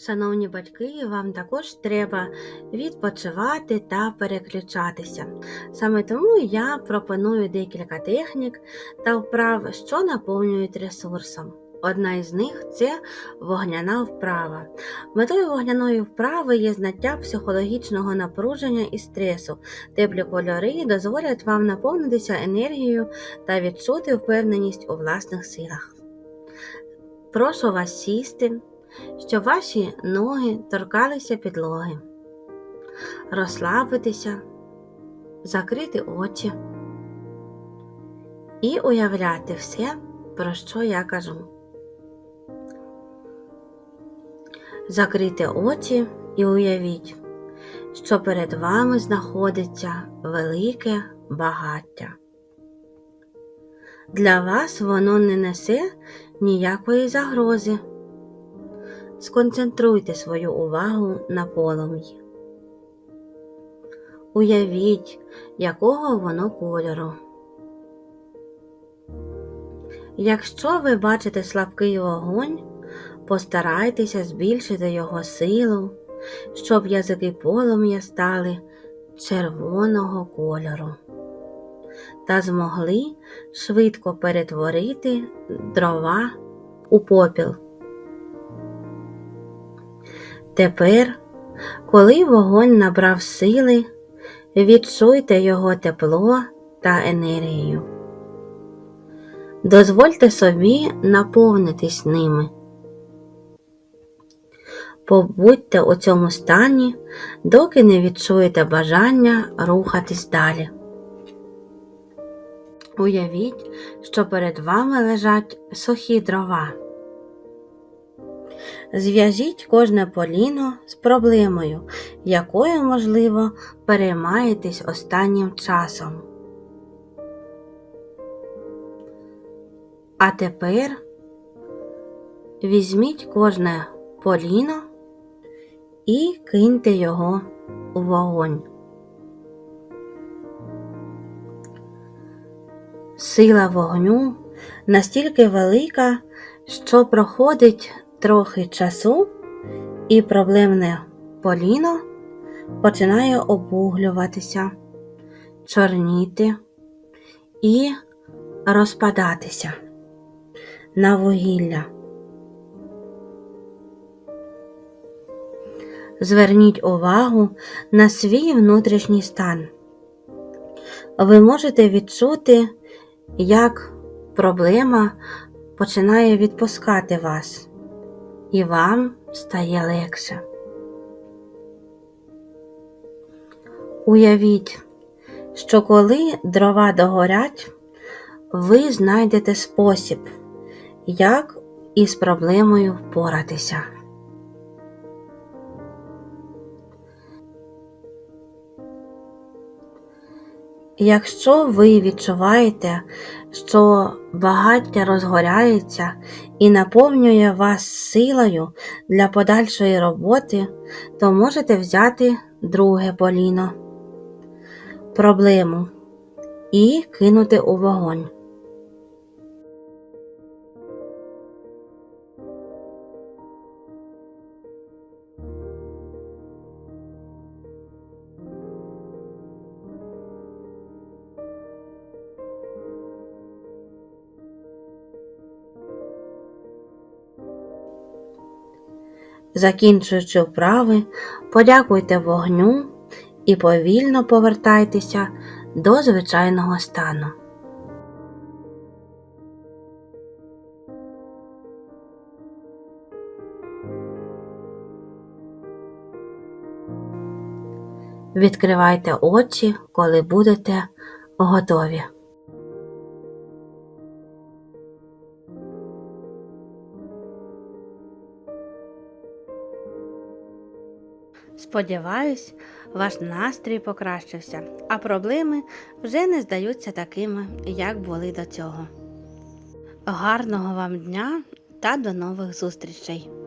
Шановні батьки, вам також треба відпочивати та переключатися. Саме тому я пропоную декілька технік та вправ, що наповнюють ресурсом. Одна із них це вогняна вправа. Метою вогняної вправи є знаття психологічного напруження і стресу. Теплі кольори дозволять вам наповнитися енергією та відчути впевненість у власних силах. Прошу вас сісти, щоб ваші ноги торкалися підлоги, розслабитися, закрити очі і уявляти все, про що я кажу. Закрийте очі і уявіть, що перед вами знаходиться велике багаття. Для вас воно не несе ніякої загрози. Сконцентруйте свою увагу на полум'ї. Уявіть, якого воно кольору. Якщо ви бачите слабкий вогонь, постарайтеся збільшити його силу, щоб язики полум'я стали червоного кольору та змогли швидко перетворити дрова у попіл. Тепер, коли вогонь набрав сили, відчуйте його тепло та енергію. Дозвольте собі наповнитись ними. Побудьте у цьому стані, доки не відчуєте бажання рухатись далі. Уявіть, що перед вами лежать сухі дрова. Зв'яжіть кожне поліно з проблемою, якою, можливо, переймаєтесь останнім часом. А тепер візьміть кожне поліно і киньте його у вогонь. Сила вогню настільки велика, що проходить трохи часу, і проблемне поліно починає обуглюватися, чорніти і розпадатися на вугілля. Зверніть увагу на свій внутрішній стан. Ви можете відчути, як проблема починає відпускати вас, і вам стає легше. Уявіть, що коли дрова догорять, ви знайдете спосіб, як із проблемою впоратися. Якщо ви відчуваєте, що багаття розгоряється і наповнює вас силою для подальшої роботи, то можете взяти друге поліно, проблему і кинути у вогонь. Закінчуючи вправи, подякуйте вогню і повільно повертайтеся до звичайного стану. Відкривайте очі, коли будете готові. Сподіваюсь, ваш настрій покращився, а проблеми вже не здаються такими, як були до цього. Гарного вам дня та до нових зустрічей!